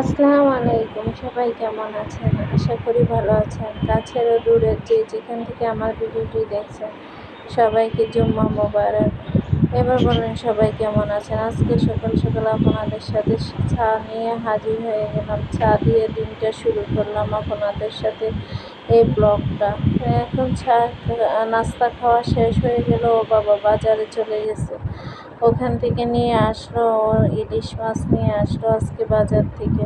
আসসালামু আলাইকুম, সবাই কেমন আছেন? আশা করি ভালো আছেন। কাছের ও দূরের যে যেখান থেকে আমার ভিডিওটি দেখছেন, সবাইকে জুম্মা মোবারক। এবার বলেন সবাই কেমন আছেন? আজকে সকাল সকাল আপনাদের সাথে চা নিয়ে হাজির হয়ে গেলাম। চা দিয়ে দিনটা শুরু করলাম আপনাদের সাথে এই ব্লগটা। এখন চা, নাস্তা খাওয়া শেষ হয়ে গেল, ও বাবা বাজারে চলে গেছে। ওখান থেকে নিয়ে আসলো ইলিশ মাছ নিয়ে আসলো আজকে বাজার থেকে।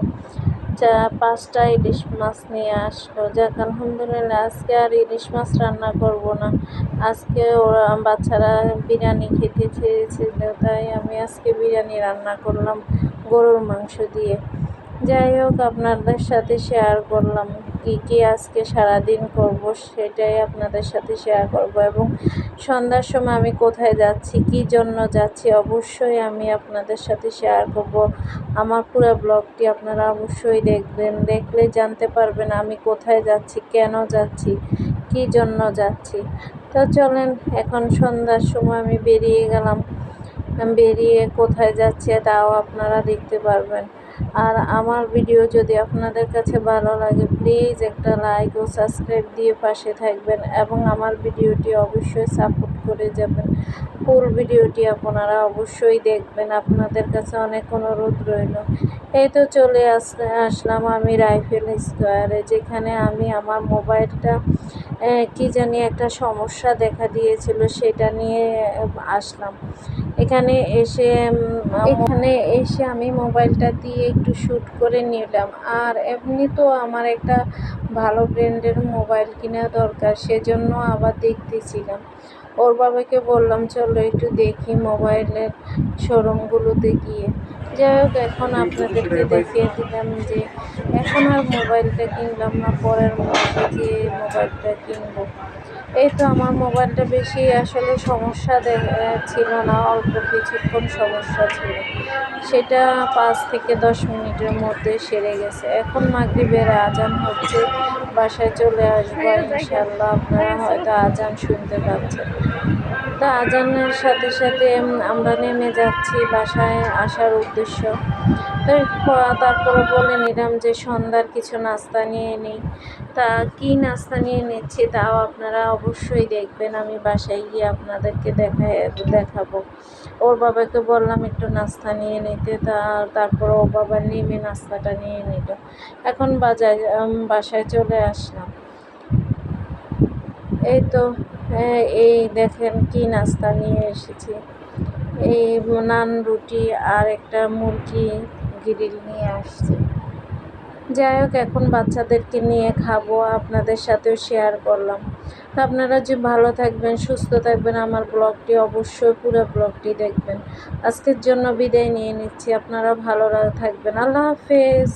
চা, পাঁচটা ইলিশ মাছ নিয়ে আসলো। যাক, আলহামদুলিল্লাহ, আজকে আর ইলিশ মাছ রান্না করব না। আজকে ওরা বাচ্চারা বিরিয়ানি খেতে চেয়েছিল, তাই আমি আজকে বিরিয়ানি রান্না করলাম গরুর মাংস দিয়ে। যাই হোক, আপনাদের সাথে শেয়ার করলাম। কি কি আজকে সারাদিন করব সেটাই আপনাদের সাথে শেয়ার করব এবং সন্ধ্যার সময় আমি কোথায় যাচ্ছি, কি জন্য যাচ্ছি অবশ্যই আমি আপনাদের সাথে শেয়ার করব। আমার পুরো ব্লগটি আপনারা অবশ্যই দেখবেন, দেখলে জানতে পারবেন আমি কোথায় যাচ্ছি, কেন যাচ্ছি, কি জন্য যাচ্ছি। তো চলেন, এখন সন্ধ্যার সময় আমি বেরিয়ে গেলাম। বেরিয়ে কোথায় যাচ্ছে তাও আপনারা দেখতে পারবেন। আর আমার ভিডিও যদি আপনাদের কাছে ভালো লাগে প্লিজ একটা লাইক ও সাবস্ক্রাইব দিয়ে পাশে থাকবেন এবং আমার ভিডিওটি অবশ্যই সাপোর্ট করে যাবেন। ফুল ভিডিওটি আপনারা অবশ্যই দেখবেন। আপনাদের কাছে অনেক অনুরোধ রইল। এই তো চলে আসলে, আসলাম আমি রাইফেল স্কোয়ারে, যেখানে আমি আমার মোবাইলটা কি জানি একটা সমস্যা দেখা দিয়েছিল, সেটা নিয়ে আসলাম। এখানে এসে এখানে এসে আমি মোবাইলটা দিয়ে একটু শ্যুট করে নিলাম। আর এমনি তো আমার একটা ভালো ব্র্যান্ডের মোবাইল কেনা দরকার, সেজন্য আবার দেখতেছিলাম। ওর বাবাকে বললাম, চলো একটু দেখি মোবাইলের শোরুমগুলোতে গিয়ে। যাই হোক এখন আপনাদেরকে দেখিয়ে দিলাম যে এখন আর মোবাইলটা কিনলাম না, পরের মাসে যে মোবাইলটা কিনবো। এই তো আমার মোবাইলটা বেশি আসলে সমস্যা ছিল না, অল্প কিছুক্ষণ সমস্যা ছিল। সেটা পাঁচ থেকে দশ মিনিটের মধ্যে সেরে গেছে। এখন মাগরিবের আজান হচ্ছে, বাসায় চলে আসব ইনশাল্লাহ আপনারা হয়তো আজান শুনতে পাচ্ছেন। তা আজানের সাথে সাথে আমরা নেমে যাচ্ছি, বাসায় আসার উদ্দেশ্য তো তারপরে বলে নিলাম যে সন্ধ্যার কিছু নাস্তা নিয়ে নিই। তা কী নাস্তা নিয়ে নিচ্ছি তাও আপনারা অবশ্যই দেখবেন, আমি বাসায় গিয়ে আপনাদেরকে দেখা, দেখাবো। ওর বাবাকে বললাম একটু নাস্তা নিয়ে নিতে, তা তারপর ওর বাবা নেমে নাস্তাটা নিয়ে নিল। এখন বাজায় বাসায় চলে আসলাম। এই তো এই দেখেন কি নাস্তা নিয়ে এসেছি। এই নান রুটি আর একটা মুরগি গ্রিল নিয়ে আসছে। যাই হোক, এখন বাচ্চাদেরকে নিয়ে খাব, আপনাদের সাথেও শেয়ার করলাম। তো আপনারা যে ভালো থাকবেন, সুস্থ থাকবেন, আমার ব্লগটি অবশ্যই পুরো ব্লগটি দেখবেন। আজকের জন্য বিদায় নিয়ে নিচ্ছি আপনারা ভালো থাকবেন। আল্লাহ হাফেজ।